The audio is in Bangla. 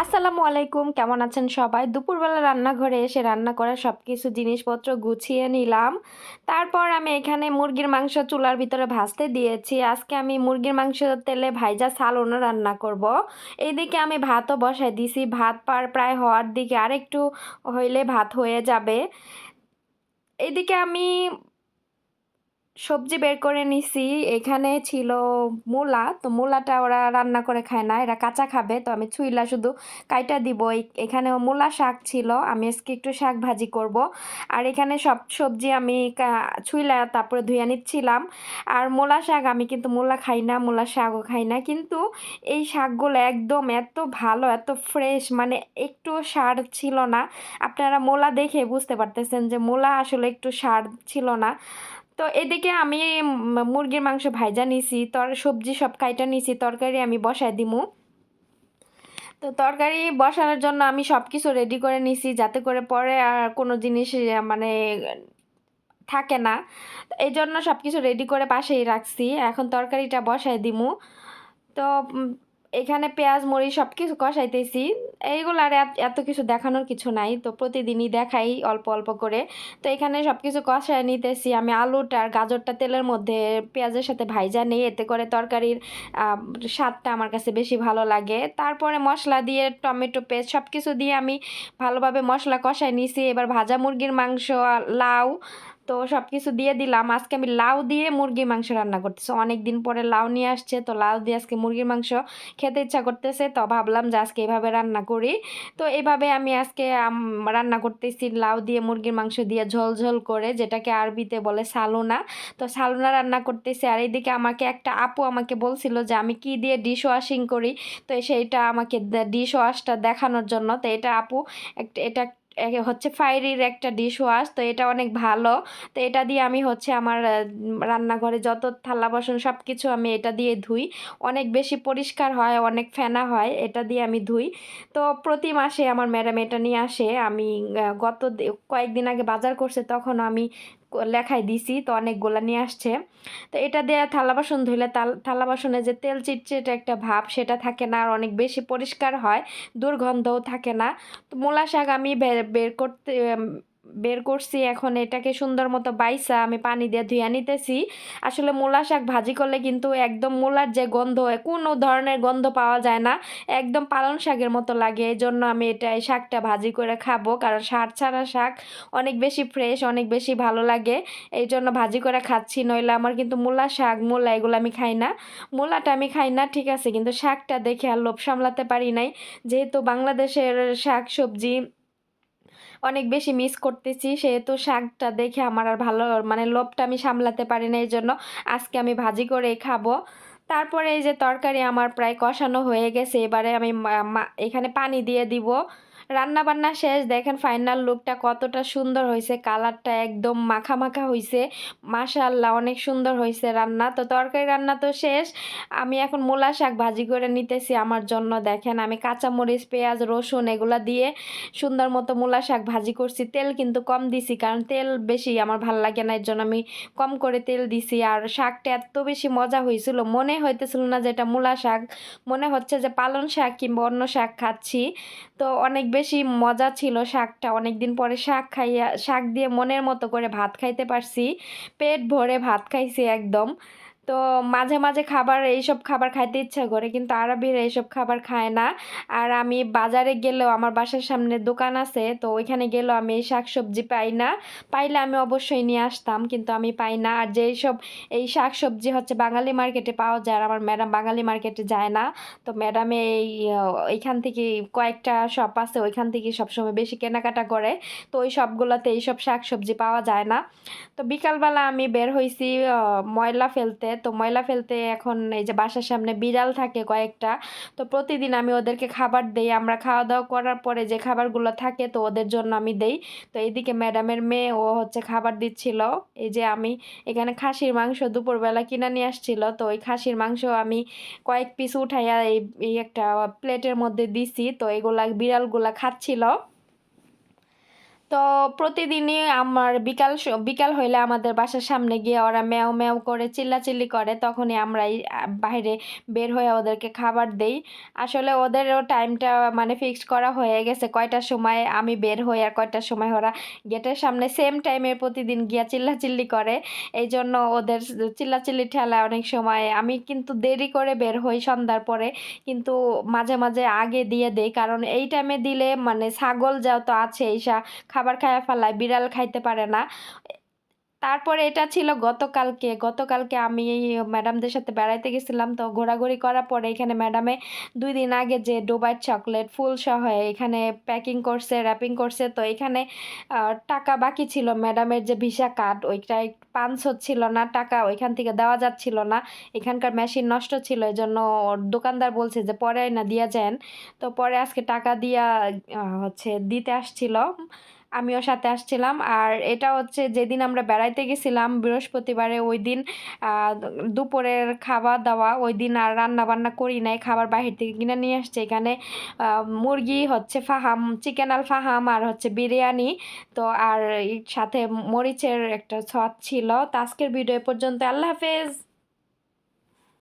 আসসালামু আলাইকুম, কেমন আছেন সবাই? দুপুরবেলা রান্নাঘরে এসে রান্না করা সব কিছু জিনিসপত্র গুছিয়ে নিলাম। তারপর আমি এখানে মুরগির মাংস চুলার ভিতরে ভাজতে দিয়েছি। আজকে আমি মুরগির মাংস তেলে ভাইজা সালোনা রান্না করব। এইদিকে আমি ভাতও বসাই দিছি। ভাত পার প্রায় হওয়ার দিকে আরেকটু হইলে ভাত হয়ে যাবে। এদিকে আমি সবজি বের করে নিছি। এখানে ছিল মূলা। তো মূলাটা ওরা রান্না করে খায় না। এরা কাঁচা খাবে। তো আমি ছুইলা শুধু কাইটা দিব। এখানে মূলা শাক ছিল। আমি আজকে একটু শাক ভাজি করব। আর এখানে সব সবজি আমি ছুইলা তারপরে ধুয়ে নিচ্ছিলাম। আর মূলা শাক আমি কিন্তু মূলা খাই না। মূলা শাকও খাই না। কিন্তু এই শাকগুলো একদম এত ভালো, এত ফ্রেশ মানে একটু সার ছিল না। আপনারা মূলা দেখে বুঝতে পারতেছেন যে মূলা আসলে একটু সার ছিল না। তো এদিকে আমি মুরগির মাংস ভাইজা নিছি, তর সবজি সব কাইটা নিছি, তরকারি আমি বসাই দিমু। তো তরকারি বসানোর জন্য আমি সব কিছু রেডি করে নিছি, যাতে করে পরে আর কোনো জিনিস মানে থাকে না। এই জন্য সব কিছু রেডি করে পাশেই রাখছি। এখন তরকারিটা বসাই দিমু। তো এখানে পেঁয়াজ, মরিচ সব কিছু কষাইতেছি। এইগুলো আর এত- কিছু দেখানোর কিছু নাই। তো প্রতিদিনই দেখাই অল্প অল্প করে। তো এখানে সব কিছু কষায় নিতেছি। আমি আলুটা আর গাজরটা তেলের মধ্যে পেঁয়াজের সাথে ভাইজা নেই। এতে করে তরকারির স্বাদটা আমার কাছে বেশি ভালো লাগে। তারপরে মশলা দিয়ে টমেটো পেস্ট সব কিছু দিয়ে আমি ভালোভাবে মশলা কষায় নিছি। এবার ভাজা মুরগির মাংস লাউ তো সব কিছু দিয়ে দিলাম। আজকে আমি লাউ দিয়ে মুরগির মাংস রান্না করতেছি। অনেক দিন পরে লাউ নিয়ে আসছে, তো লাউ দিয়ে আজকে মুরগির মাংস খেতে ইচ্ছা করতেছে, তো ভাবলাম যে আজকে এভাবে রান্না করি। তো এভাবে আমি আজকে রান্না করতেছি লাউ দিয়ে মুরগির মাংস দিয়ে ঝোল ঝোল করে, যেটাকে আরবিতে বলে সালুনা। তো সালুনা রান্না করতেছি, আর এইদিকে আমাকে একটা আপু আমাকে বলছিল যে আমি কি দিয়ে ডিশ ওয়াশিং করি? তো সেইটা আমাকে ডিশ ওয়াশটা দেখানোর জন্য। তো এটা আপু, একটা, এটা হচ্ছে ফায়ারির একটা ডিশ ওয়াশ তো এটা অনেক ভালো। তো এটা দিয়ে আমি হচ্ছে আমার রান্নাঘরে যত থালা বাসন সব কিছু আমি এটা দিয়ে ধুই। অনেক বেশি পরিষ্কার হয়, অনেক ফেনা হয়, এটা দিয়ে আমি ধুই। তো প্রতি মাসে আমার ম্যাডাম এটা নিয়ে আসে। আমি গত কয়েকদিন আগে বাজার করছে, তখন আমি লেখায় দিছি, তো অনেকগুলো নিয়ে আসছে। তো এটা দিয়ে থালা বাসন ধুলে তাল- থালা বাসনে যে তেল চিটচিট একটা ভাব, সেটা থাকে না, আর অনেক বেশি পরিষ্কার হয়, দুর্গন্ধও থাকে না। তো মূলা শাক আমি বের করতে বের করছি, এখন এটাকে সুন্দর মতো বাইসা, আমি পানি দিয়ে ধুয়ে নিতেছি। আসলে মূলা শাক ভাজি করলে কিন্তু একদম মূলার যে গন্ধ, কোনো ধরনের গন্ধ পাওয়া যায় না। একদম পালং শাকের মতো লাগে এই জন্য আমি এটা, এই শাকটা ভাজি করে খাব। কারণ সার ছাড়া শাক অনেক বেশি ফ্রেশ অনেক বেশি ভালো লাগে। এই জন্য ভাজি করে খাচ্ছি, নইলে আমার কিন্তু মূলা শাক, মূলা এগুলো আমি খাই না। মূলাটা আমি খাই না, ঠিক আছে, কিন্তু শাকটা দেখে আর লোভ সামলাতে পারি নাই। যেহেতু বাংলাদেশের শাক সবজি অনেক বেশি মিস করতেছি। সেহেতু শাকটা দেখে আমার আর ভালো মানে লোভটা আমি সামলাতে পারি না এই জন্য আজকে আমি ভাজি করে খাব। তারপরে এই যে তরকারি আমার প্রায় কষানো হয়ে গেছে, এবারে আমি এখানে পানি দিয়ে দিব। রান্না বান্না শেষ, দেখেন ফাইনাল লুকটা কতটা সুন্দর হয়েছে কালারটা একদম মাখা মাখা হয়েছে। মাশাআল্লাহ, অনেক সুন্দর হয়েছে রান্না। তো তরকারি রান্না তো শেষ, আমি এখন মূলা শাক ভাজি করে নিতেছি আমার জন্য, দেখেন। আমি কাঁচামরিচ, পেঁয়াজ, রসুন এগুলা দিয়ে সুন্দর মতো মূলা শাক ভাজি করছি। তেল কিন্তু কম দিছি, কারণ তেল বেশি আমার ভালো লাগে না এর জন্য আমি কম করে তেল দিছি। আর শাকটা এত বেশি মজা হয়েছিল, মনে হইতেছিল না যে এটা মূলা শাক, মনে হচ্ছে যে পালং শাক কিংবা অন্য শাক খাচ্ছি। তো অনেক বেশি মজা ছিল শাকটা। অনেক দিন পরে শাক খাইয়া, শাক দিয়ে মনের মতো করে ভাত খাইতে পারছি। পেট ভরে ভাত খাইছি একদম। তো মাঝে মাঝে খাবার, এইসব খাবার খাইতে ইচ্ছা করে, কিন্তু আরবিরা এইসব খাবার খায় না। আর আমি বাজারে গেলেও আমার বাসার সামনে দোকান আছে, তো ওইখানে গেলেও আমি এই শাক সবজি পাই না। পাইলে আমি অবশ্যই নিয়ে আসতাম, কিন্তু আমি পাই না। আর যেই সব এই শাক সবজি হচ্ছে বাঙালি মার্কেটে পাওয়া যায়, আর আমার ম্যাডাম বাঙালি মার্কেটে যায় না। তো ম্যাডামে এই এইখান থেকে কয়েকটা শপ আছে, ওইখান থেকে সবসময় বেশি কেনাকাটা করে। তো ওই সবগুলোতে এইসব শাক সবজি পাওয়া যায় না। তো বিকালবেলা আমি বের হয়েছি ময়লা ফেলতে। তো ময়লা ফেলতে এখন এই যে বাসার সামনে বিড়াল থাকে কয়েকটা, তো প্রতিদিন আমি ওদেরকে খাবার দেই। আমরা খাওয়া দাওয়া করার পরে যে খাবারগুলো থাকে তো ওদের জন্য আমি দেই। তো এইদিকে ম্যাডামের মেয়ে ও হচ্ছে খাবার দিচ্ছিল। এই যে আমি এখানে খাসির মাংস দুপুরবেলা কিনে নিয়ে আসছিল। তো ওই খাসির মাংস আমি কয়েক পিস উঠাইয়া এই একটা প্লেটের মধ্যে দিছি। তো এগুলা বিড়ালগুলা খাচ্ছিল। তো প্রতিদিনই আমার বিকাল বিকাল হইলে আমাদের বাসার সামনে গিয়ে ওরা ম্যাও ম্যাও করে চিল্লাচিল্লি করে, তখনই আমরাই বাইরে বের হয়ে ওদেরকে খাবার দেই। আসলে ওদেরও টাইমটা মানে ফিক্স করা হয়ে গেছে, কয়টার সময় আমি বের হই আর কয়টার সময় ওরা গেটের সামনে সেম টাইমে প্রতিদিন গিয়া চিল্লাচিল্লি করে। এই জন্য ওদের চিল্লাচিল্লি ঠেলা অনেক সময় আমি কিন্তু দেরি করে বের হই সন্ধ্যার পরে, কিন্তু মাঝে মাঝে আগে দিয়ে দেই, কারণ এই টাইমে দিলে মানে ছাগল যাও তো আছে এইসা খাবার খাইয়া ফেলায়, বিড়াল খাইতে পারে না। তারপরে এটা ছিল গতকালকে। গতকালকে আমি ম্যাডামদের সাথে বেড়াইতে গেছিলাম। তো ঘোরাঘুরি করার পরে এখানে ম্যাডামে দুই দিন আগে যে ডুবাই চকলেট, ফুল সহ এখানে প্যাকিং করছে, র্যাপিং করছে, তো এখানে টাকা বাকি ছিল ম্যাডামের যে ভিসা কার্ড ওইটা পাঞ্চ হচ্ছিল না, টাকা ওইখান থেকে দেওয়া যাচ্ছিল না। এখানকার মেশিন নষ্ট ছিল এই জন্য দোকানদার বলছে যে পরে না দিয়া যান। তো পরে আজকে টাকা দিয়া হচ্ছে দিতে আসছিল। আমিও সাথে আসছিলাম। আর এটা হচ্ছে যেদিন আমরা বেড়াইতে গেছিলাম বৃহস্পতিবারে ওই দিন দুপুরের খাওয়া দাওয়া, ওই দিন আর রান্না বান্না করি নাই, খাবার বাহির থেকে কিনে নিয়ে আসছে। এখানে মুরগি হচ্ছে ফাহাম চিকেন আল ফাহাম আর হচ্ছে বিরিয়ানি। তো আর সাথে মরিচের একটা ছট ছিল। তো আজকের ভিডিও পর্যন্ত আল্লাহ হাফেজ।